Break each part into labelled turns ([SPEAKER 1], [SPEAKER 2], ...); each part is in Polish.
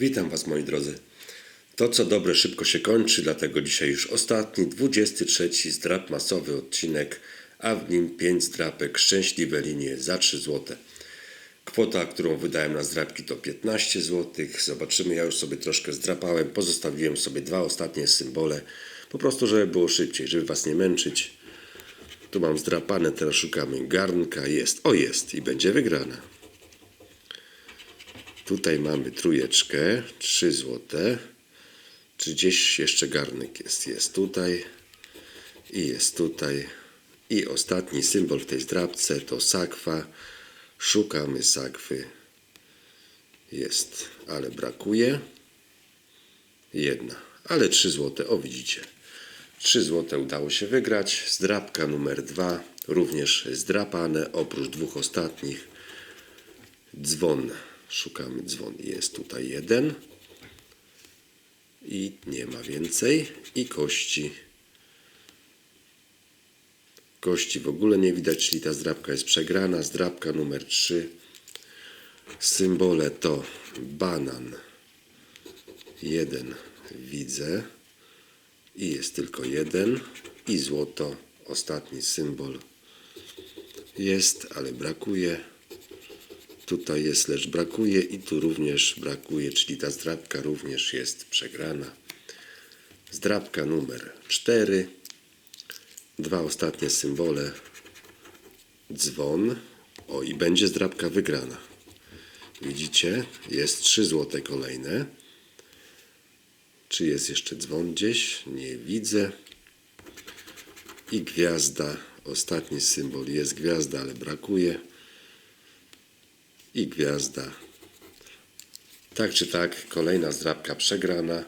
[SPEAKER 1] Witam Was moi drodzy. To co dobre szybko się kończy, dlatego dzisiaj już ostatni, 23 zdrap masowy odcinek, a w nim 5 zdrapek szczęśliwe linie za 3 zł. Kwota, którą wydałem na zdrapki to 15 zł. Zobaczymy, ja już sobie troszkę zdrapałem, pozostawiłem sobie dwa ostatnie symbole, po prostu żeby było szybciej, żeby Was nie męczyć. Tu mam zdrapane, teraz szukamy garnka, jest, o jest i będzie wygrana. Tutaj mamy trójeczkę, 3 złote. Czy gdzieś jeszcze garnek jest? Jest tutaj i jest tutaj. I ostatni symbol w tej zdrabce to sakwa. Szukamy sakwy. Jest, ale brakuje. Jedna, ale 3 złote, o widzicie. 3 złote udało się wygrać. Zdrabka numer 2 również zdrapane, oprócz dwóch ostatnich. Dzwon. Szukamy dzwon. Jest tutaj jeden. I nie ma więcej. I kości. Kości w ogóle nie widać, czyli ta zdrabka jest przegrana. Zdrabka numer 3. Symbole to banan. Jeden widzę. I jest tylko jeden. I złoto. Ostatni symbol. Jest, ale brakuje. Tutaj jest, lecz brakuje i tu również brakuje, czyli ta zdrabka również jest przegrana. Zdrabka numer 4. Dwa ostatnie symbole. Dzwon. O i będzie zdrabka wygrana. Widzicie? Jest 3 złote kolejne. Czy jest jeszcze dzwon gdzieś? Nie widzę. I gwiazda. Ostatni symbol jest gwiazda, ale brakuje i gwiazda. Tak czy tak, kolejna zdrabka przegrana.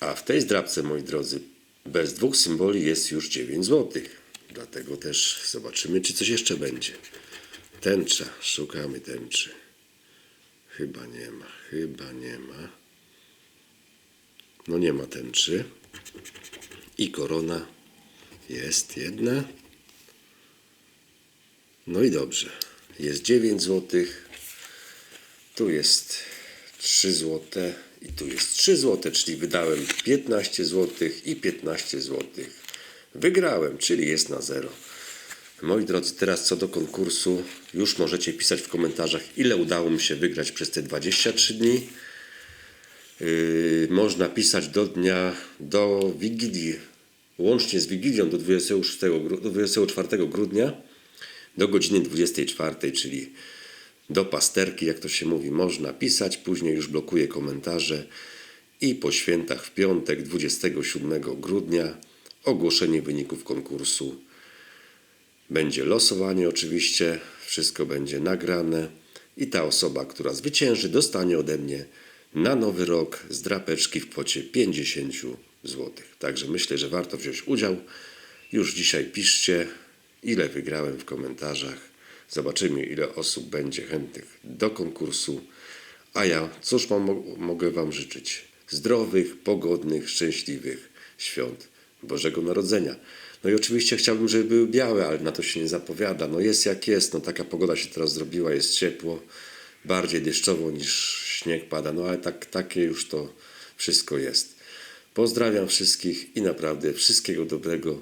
[SPEAKER 1] A w tej zdrabce, moi drodzy, bez dwóch symboli jest już 9 zł. Dlatego też zobaczymy, czy coś jeszcze będzie. Tęcza, szukamy tęczy. Chyba nie ma, chyba nie ma. No nie ma tęczy. I korona jest jedna. No i dobrze. Jest 9 zł. Tu jest 3 zł i tu jest 3 zł, czyli wydałem 15 zł i 15 zł. Wygrałem, czyli jest na zero. Moi drodzy, teraz co do konkursu, już możecie pisać w komentarzach, ile udało mi się wygrać przez te 23 dni. Yy, można pisać do dnia, do Wigilii, łącznie z Wigilią do 26, gru- do 24 grudnia do godziny 24, czyli do pasterki, jak to się mówi, można pisać. Później już blokuję komentarze i po świętach w piątek 27 grudnia ogłoszenie wyników konkursu. Będzie losowanie oczywiście, wszystko będzie nagrane i ta osoba, która zwycięży, dostanie ode mnie na nowy rok z drapeczki w kwocie 50 zł. Także myślę, że warto wziąć udział. Już dzisiaj piszcie, ile wygrałem w komentarzach. Zobaczymy, ile osób będzie chętnych do konkursu. A ja, cóż mam, mo- mogę Wam życzyć? Zdrowych, pogodnych, szczęśliwych świąt Bożego Narodzenia. No i oczywiście chciałbym, żeby były białe, ale na to się nie zapowiada. No jest jak jest, no taka pogoda się teraz zrobiła, jest ciepło, bardziej deszczowo niż śnieg pada, no ale tak, takie już to wszystko jest. Pozdrawiam wszystkich i naprawdę wszystkiego dobrego.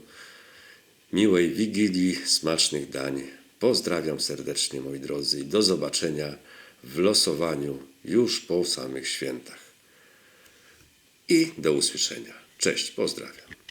[SPEAKER 1] Miłej Wigilii, smacznych dań. Pozdrawiam serdecznie moi drodzy i do zobaczenia w losowaniu już po samych świętach. I do usłyszenia. Cześć, pozdrawiam.